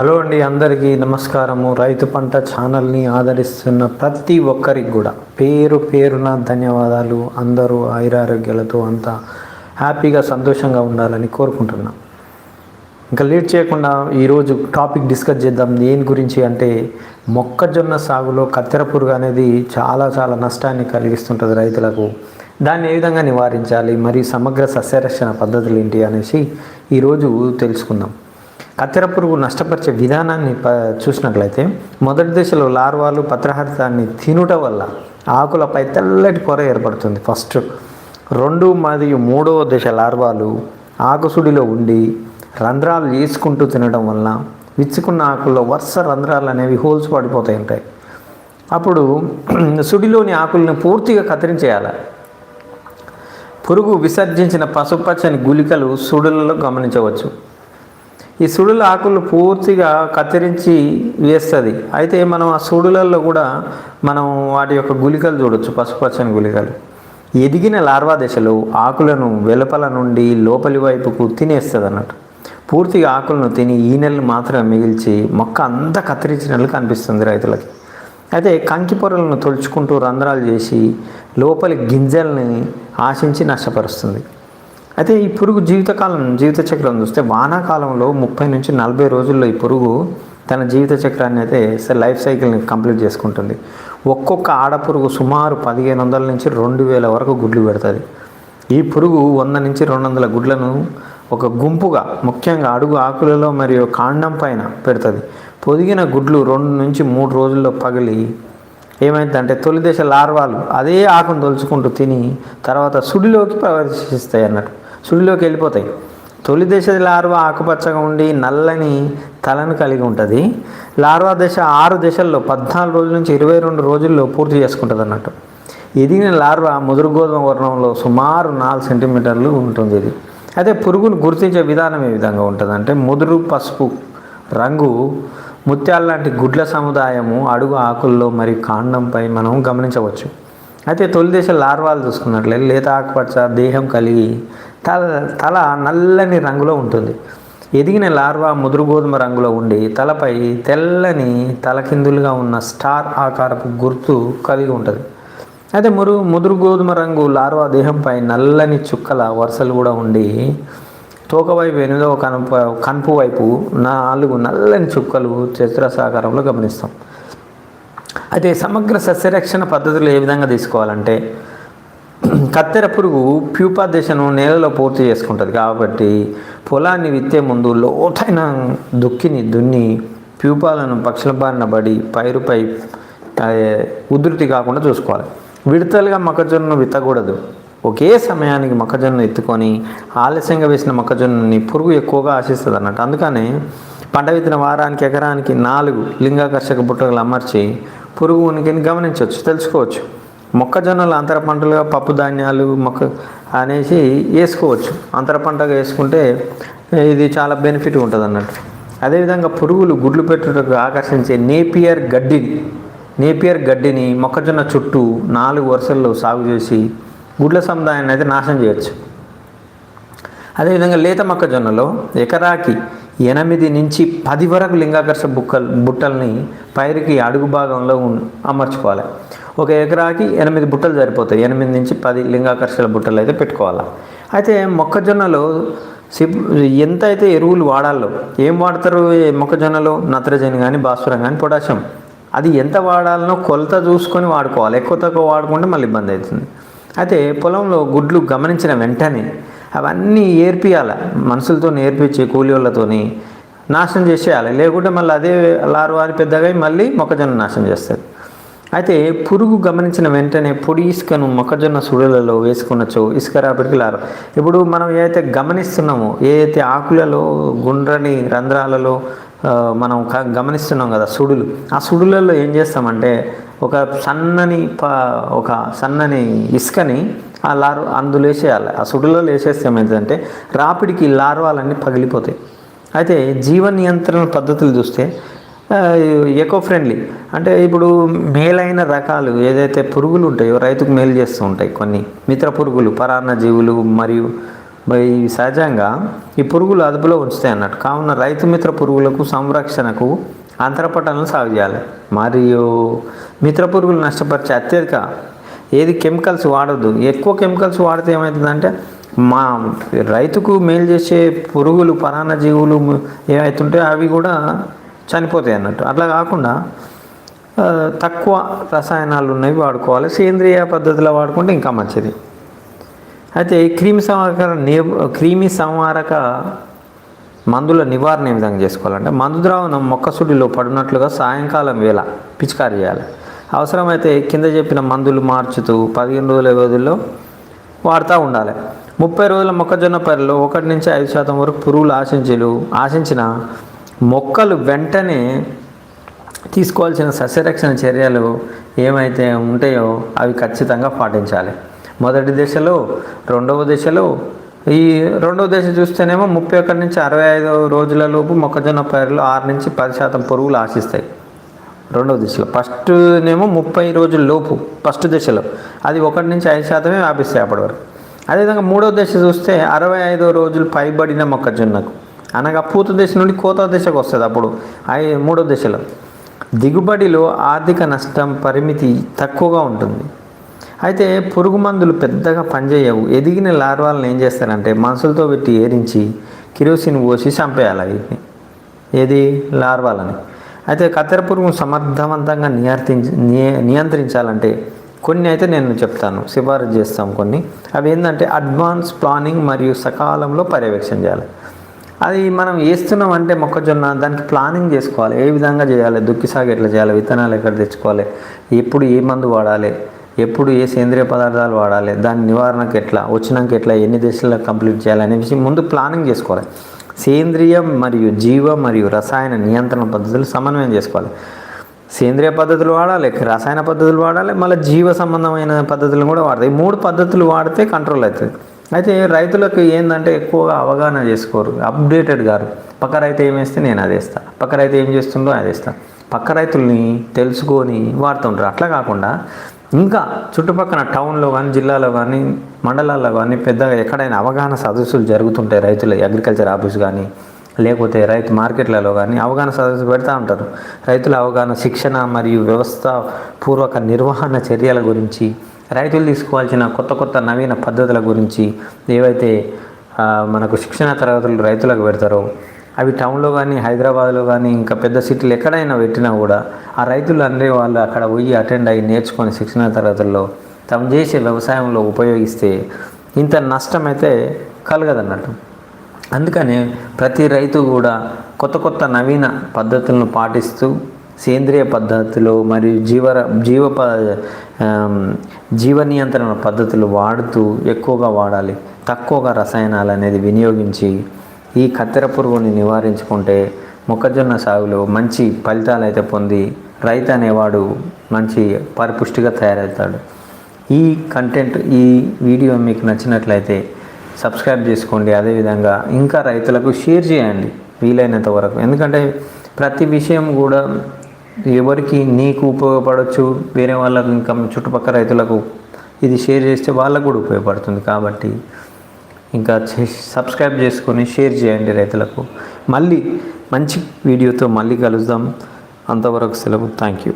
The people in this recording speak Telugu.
హలో అండి అందరికీ నమస్కారము. రైతు పంట ఛానల్ని ఆదరిస్తున్న ప్రతి ఒక్కరికి కూడా పేరు పేరున ధన్యవాదాలు. అందరూ ఆయురారోగ్యాలతో అంతా హ్యాపీగా సంతోషంగా ఉండాలని కోరుకుంటున్నాం. ఇంకా లేట్ చేయకుండా ఈరోజు టాపిక్ డిస్కస్ చేద్దాం. దేని గురించి అంటే మొక్కజొన్న సాగులో కత్తెర పురుగు అనేది చాలా చాలా నష్టాన్ని కలిగిస్తుంటుంది రైతులకు. దాన్ని ఏ విధంగా నివారించాలి? మరియు సమగ్ర సస్యరక్షణ పద్ధతులు ఏంటి అనేసి ఈరోజు తెలుసుకుందాం. కత్తెర పురుగు నష్టపరిచే విధానాన్ని ప చూసినట్లయితే మొదటి దశలో లార్వాలు పత్రహరితాన్ని తినుట వల్ల ఆకులపై తెల్లటి పొర ఏర్పడుతుంది. ఫస్ట్ రెండు మరియు మూడవ దశ లార్వాలు ఆకుసుడిలో ఉండి రంధ్రాలు చేసుకుంటూ తినడం వల్ల విచ్చుకున్న ఆకుల్లో వరుస రంధ్రాలు అనేవి హోల్స్ పడిపోతాయి ఉంటాయి. అప్పుడు సుడిలోని ఆకులను పూర్తిగా కత్తిరించేయాలి. పురుగు విసర్జించిన పసుపచ్చని గుళికలు సుడులలో గమనించవచ్చు. ఈ సుడుల ఆకులు పూర్తిగా కత్తిరించి వేస్తుంది. అయితే మనం ఆ సుడులల్లో కూడా మనం వాటి యొక్క గుళికలు చూడొచ్చు పసుపచ్చని గుళికలు. ఎదిగిన లార్వా దశలో ఆకులను వెలుపల నుండి లోపలి వైపుకు తినేస్తుంది అన్నట్టు పూర్తిగా ఆకులను తిని ఈనెలు మాత్రమే మిగిల్చి మొక్క అంతా కత్తిరించినట్లు కనిపిస్తుంది రైతులకి. అయితే కంకి పొరలను తొలుచుకుంటూ రంధ్రాలు చేసి లోపలి గింజల్ని ఆశించి నష్టపరుస్తుంది. అయితే ఈ పురుగు జీవితకాలం జీవిత చక్రం చూస్తే వానాకాలంలో ముప్పై నుంచి నలభై రోజుల్లో ఈ పురుగు తన జీవిత చక్రాన్ని అయితే లైఫ్ సైకిల్ని కంప్లీట్ చేసుకుంటుంది. ఒక్కొక్క ఆడపురుగు సుమారు పదిహేను వందల నుంచి రెండు వేల వరకు గుడ్లు పెడుతుంది. ఈ పురుగు వంద నుంచి రెండు వందల గుడ్లను ఒక గుంపుగా ముఖ్యంగా అడుగు ఆకులలో మరియు కాండం పైన పెడుతుంది. పొదిగిన గుడ్లు రెండు నుంచి మూడు రోజుల్లో పగిలి ఏమైందంటే తొలి దశ లార్వాలు అదే ఆకును తొలుచుకుంటూ తిని తర్వాత సుడిలోకి ప్రవేశిస్తాయి అన్నట్టు సుడిలోకి వెళ్ళిపోతాయి. తొలి దశ లార్వా ఆకుపచ్చగా ఉండి నల్లని తలను కలిగి ఉంటుంది. లార్వా దశ ఆరు దశల్లో పద్నాలుగు రోజుల నుంచి ఇరవై రెండు రోజుల్లో పూర్తి చేసుకుంటుంది అన్నట్టు ఎదిగిన లార్వా ముదురు గోధుమ వర్ణంలో సుమారు నాలుగు సెంటీమీటర్లు ఉంటుంది. ఇది అయితే పురుగును గుర్తించే విధానం ఏ విధంగా ఉంటుంది అంటే ముదురు పసుపు రంగు ముత్యాల లాంటి గుడ్ల సముదాయము అడుగు ఆకుల్లో మరియు కాండంపై మనం గమనించవచ్చు. అయితే తొలి దశ లార్వాలు చూసుకున్నట్లయితే లేత ఆకుపచ్చ దేహం కలిగి తల తల నల్లని రంగులో ఉంటుంది. ఎదిగిన లార్వా ముదురు గోధుమ రంగులో ఉండి తలపై తెల్లని తలకిందులుగా ఉన్న స్టార్ ఆకారపు గుర్తు కలిగి ఉంటుంది. అయితే మురు ముదురు గోధుమ రంగు లార్వా దేహంపై నల్లని చుక్కల వరుసలు కూడా ఉండి తోక వైపు ఎనిమిదవ కనుప కనుపు వైపు నాలుగు నల్లని చుక్కలు చతురసాకారంలో గమనిస్తాం. అయితే సమగ్ర సస్యరక్షణ పద్ధతులు ఏ విధంగా తీసుకోవాలంటే కత్తెర పురుగు ప్యూపా దశను నేలలో పూర్తి చేసుకుంటుంది. కాబట్టి పొలాన్ని విత్తే ముందు లోతైన దుక్కిని దున్ని ప్యూపాలను పక్షుల బారిన పడి పైరుపై ఉధృతి కాకుండా చూసుకోవాలి. విడతలుగా మొక్కజొన్నను విత్తకూడదు. ఒకే సమయానికి మొక్కజొన్న ఎత్తుకొని ఆలస్యంగా వేసిన మొక్కజొన్నని పురుగు ఎక్కువగా ఆశిస్తుంది అన్నట్టు అందుకనే పంట విత్తిన వారానికి ఎకరానికి నాలుగు లింగాకర్షక బుట్టలు అమర్చి పురుగు ఉనికిని గమనించవచ్చు తెలుసుకోవచ్చు. మొక్కజొన్నలు అంతర పంటలుగా పప్పు ధాన్యాలు మొక్క అనేసి వేసుకోవచ్చు. అంతర పంటగా వేసుకుంటే ఇది చాలా బెనిఫిట్ ఉంటుంది అన్నట్టు అదేవిధంగా పురుగులు గుడ్లు పెట్టుటకు ఆకర్షించే నేపియర్ గడ్డిని నేపియర్ గడ్డిని మొక్కజొన్న చుట్టూ నాలుగు వరుసల్లో సాగు చేసి గుడ్ల సముదాయాన్ని అయితే నాశనం చేయొచ్చు. అదేవిధంగా లేత మొక్కజొన్నలో ఎకరాకి ఎనిమిది నుంచి పది వరకు లింగాకర్ష బుక్కలు బుట్టల్ని పైరుకి అడుగు భాగంలో అమర్చుకోవాలి. ఒక ఎకరాకి ఎనిమిది బుట్టలు సరిపోతాయి. ఎనిమిది నుంచి పది లింగాకర్షల బుట్టలు అయితే పెట్టుకోవాలి. అయితే మొక్కజొన్నలో సిప్ ఎంత అయితే ఎరువులు వాడాలో ఏం వాడతారు మొక్కజొన్నలో? నత్రజని కానీ భాస్వరం కానీ పొటాషియం. అది ఎంత వాడాలనో కొలత చూసుకొని వాడుకోవాలి. ఎక్కువ తక్కువ వాడుకుంటే మళ్ళీ ఇబ్బంది అవుతుంది. అయితే పొలంలో గుడ్లు గమనించిన వెంటనే అవన్నీ ఏర్పియాలి మనుషులతో నేర్పించి కూలి వాళ్ళతోని నాశనం చేసేయాలి. లేకుంటే మళ్ళీ అదే లార్వాని పెద్దగా మళ్ళీ మొక్కజొన్న నాశనం చేస్తుంది అయితే పురుగు గమనించిన వెంటనే పొడి ఇసుకను మొక్కజొన్న సుడులలో వేసుకున్నచ్చు ఇసుక రాబడికి లారు. ఇప్పుడు మనం ఏదైతే గమనిస్తున్నామో ఏదైతే ఆకులలో గుండ్రని రంధ్రాలలో మనం గమనిస్తున్నాం కదా సుడులు ఆ సుడులలో ఏం చేస్తామంటే ఒక సన్నని ప ఒక సన్నని ఇసుకని ఆ లారు అందులో వేసేయాలి ఆ సుడులో వేసేస్తే ఏమవుతుందంటే రాపిడికి లార్వాలన్నీ పగిలిపోతాయి. అయితే జీవ నియంత్రణ పద్ధతులు చూస్తే ఎకో ఫ్రెండ్లీ అంటే ఇప్పుడు మేలైన రకాలు ఏదైతే పురుగులు ఉంటాయో రైతుకు మేలు చేస్తూ ఉంటాయి కొన్ని. మిత్ర పురుగులు పరాన్న జీవులు మరియు ఇవి సహజంగా ఈ పురుగులు అదుపులో ఉంచుతాయి అన్నట్టు. కావున రైతు మిత్ర పురుగులకు సంరక్షణకు అంతరపటాలను సాగు చేయాలి. మరియు మిత్ర పురుగులు నష్టపరిచే అత్యధిక ఏది కెమికల్స్ వాడద్దు. ఎక్కువ కెమికల్స్ వాడితే ఏమవుతుందంటే మా రైతుకు మేలు చేసే పురుగులు పరాన్న జీవులు ఏమవుతుంటే అవి కూడా చనిపోతాయి అన్నట్టు. అట్లా కాకుండా తక్కువ రసాయనాలు ఉన్నవి వాడుకోవాలి. సేంద్రియ పద్ధతిలో వాడుకుంటే ఇంకా మంచిది. అయితే క్రిమి సంహారక క్రిమి సంహారక మందుల నివారణ ఏ విధంగా చేసుకోవాలంటే మందు ద్రావణం మొక్కసుడిలో పడినట్లుగా సాయంకాలం వేళ పిచికారి చేయాలి. అవసరమైతే కింద చెప్పిన మందులు మార్చుతూ పదిహేను రోజుల వ్యవధిలో వాడుతూ ఉండాలి. ముప్పై రోజుల మొక్కజొన్న పైరులో ఒకటి నుంచి ఐదు శాతం వరకు పురుగులు ఆశించలు ఆశించిన మొక్కలు వెంటనే తీసుకోవాల్సిన సస్యరక్షణ చర్యలు ఏమైతే ఉంటాయో అవి ఖచ్చితంగా పాటించాలి. మొదటి దశలో రెండవ దశలో ఈ రెండవ దశ చూస్తేనేమో ముప్పై ఒకటి నుంచి అరవై ఐదు రోజుల లోపు మొక్కజొన్న పైరులు ఆరు నుంచి పది శాతం పురుగులు ఆశిస్తాయి. రెండవ దశలో. ఫస్ట్ నేమో ముప్పై రోజుల లోపు ఫస్ట్ దశలో. అది ఒకటి నుంచి ఐదు శాతమే వ్యాపిస్తాయి అప్పటి వరకు. అదేవిధంగా మూడవ దశ చూస్తే అరవై ఐదో రోజులు పైబడిన మొక్కజొన్నకు. అనగా పూత దశ నుండి కోత దశకు వస్తుంది అప్పుడు ఐ మూడో దశలో. దిగుబడిలో ఆర్థిక నష్టం పరిమితి తక్కువగా ఉంటుంది. అయితే పురుగు మందులు పెద్దగా పనిచేయవు. ఎదిగిన లార్వాలను ఏం చేస్తారంటే మనుషులతో పెట్టి ఏరించి కిరోసిన్ పోసి చంపేయాలి వీటిని ఏది? లార్వాలని. అయితే కత్తెర పురుగును సమర్థవంతంగా నియంత్రించి నియ- నియంత్రించాలంటే కొన్ని అయితే నేను చెప్తాను. సిఫారసు చేస్తాం కొన్ని. అవి ఏంటంటే అడ్వాన్స్ ప్లానింగ్ మరియు సకాలంలో పర్యవేక్షణ చేయాలి. అది మనం వేస్తున్నాం అంటే మొక్కజొన్న దానికి ప్లానింగ్ చేసుకోవాలి. ఏ విధంగా చేయాలి? దుక్కి సాగు ఎట్లా చేయాలి? విత్తనాలు ఎక్కడ తెచ్చుకోవాలి? ఎప్పుడు ఏ మందు వాడాలి? ఎప్పుడు ఏ సేంద్రియ పదార్థాలు వాడాలి? దాని నివారణకు ఎట్లా? వచ్చినాక ఎట్లా? ఎన్ని దశల్లో కంప్లీట్ చేయాలి? అనే విషయం ముందు ప్లానింగ్ చేసుకోవాలి. సేంద్రియం మరియు జీవ మరియు రసాయన నియంత్రణ పద్ధతులు సమన్వయం చేసుకోవాలి. సేంద్రియ పద్ధతులు వాడాలి రసాయన పద్ధతులు వాడాలి మళ్ళీ జీవ సంబంధమైన పద్ధతులు కూడా వాడతాయి. మూడు పద్ధతులు వాడితే కంట్రోల్ అవుతుంది. అయితే రైతులకు ఏంటంటే ఎక్కువగా అవగాహన చేసుకోరు. అప్డేటెడ్ గారు. పక్క రైతు ఏం వేస్తే నేను అది వేస్తాను పక్క రైతు ఏం చేస్తుండో అది వేస్తాను పక్క రైతుల్ని తెలుసుకొని వాడుతుంటారు అట్లా కాకుండా ఇంకా చుట్టుపక్కల టౌన్లో కానీ జిల్లాలో కానీ మండలాల్లో కానీ పెద్దగా ఎక్కడైనా అవగాహన సదస్సులు జరుగుతుంటాయి రైతుల అగ్రికల్చర్ ఆఫీస్ కానీ లేకపోతే రైతు మార్కెట్లలో కానీ అవగాహన సదస్సు పెడతా ఉంటారు. రైతుల అవగాహన శిక్షణ మరియు వ్యవస్థ పూర్వక నిర్వహణ చర్యల గురించి రైతులు తీసుకోవాల్సిన కొత్త కొత్త నవీన పద్ధతుల గురించి ఏవైతే మనకు శిక్షణ తరగతులు రైతులకు పెడతారో అవి టౌన్లో కానీ హైదరాబాద్లో కానీ ఇంకా పెద్ద సిటీలు ఎక్కడైనా పెట్టినా కూడా ఆ రైతులు అందరి వాళ్ళు అక్కడ పోయి అటెండ్ అయ్యి నేర్చుకొని శిక్షణ తరగతుల్లో తాము చేసే వ్యవసాయంలో ఉపయోగిస్తే ఇంత నష్టం అయితే కలగదన్నట్టు. అందుకని ప్రతి రైతు కూడా కొత్త కొత్త నవీన పద్ధతులను పాటిస్తూ సేంద్రియ పద్ధతులు మరియు జీవర జీవ ప జీవ నియంత్రణ పద్ధతులు వాడుతూ ఎక్కువగా వాడాలి. తక్కువగా రసాయనాలు అనేది వినియోగించి ఈ కత్తెర పురుగుని నివారించుకుంటే మొక్కజొన్న సాగులో మంచి ఫలితాలు అయితే పొంది రైతు అనేవాడు మంచి పరిపుష్టిగా తయారవుతాడు. ఈ కంటెంట్ ఈ వీడియో మీకు నచ్చినట్లయితే సబ్స్క్రైబ్ చేసుకోండి. అదేవిధంగా ఇంకా రైతులకు షేర్ చేయండి వీలైనంత వరకు. ఎందుకంటే ప్రతి విషయం కూడా ఎవరికి నీకు ఉపయోగపడవచ్చు వేరే వాళ్ళకు ఇంకా చుట్టుపక్కల రైతులకు ఇది షేర్ చేస్తే వాళ్ళకు కూడా ఉపయోగపడుతుంది. కాబట్టి ఇంకా సబ్స్క్రైబ్ చేసుకొని షేర్ చేయండి రైతులకు. మళ్ళీ మంచి వీడియోతో మళ్ళీ కలుద్దాం. అంతవరకు సెలవు. Thank you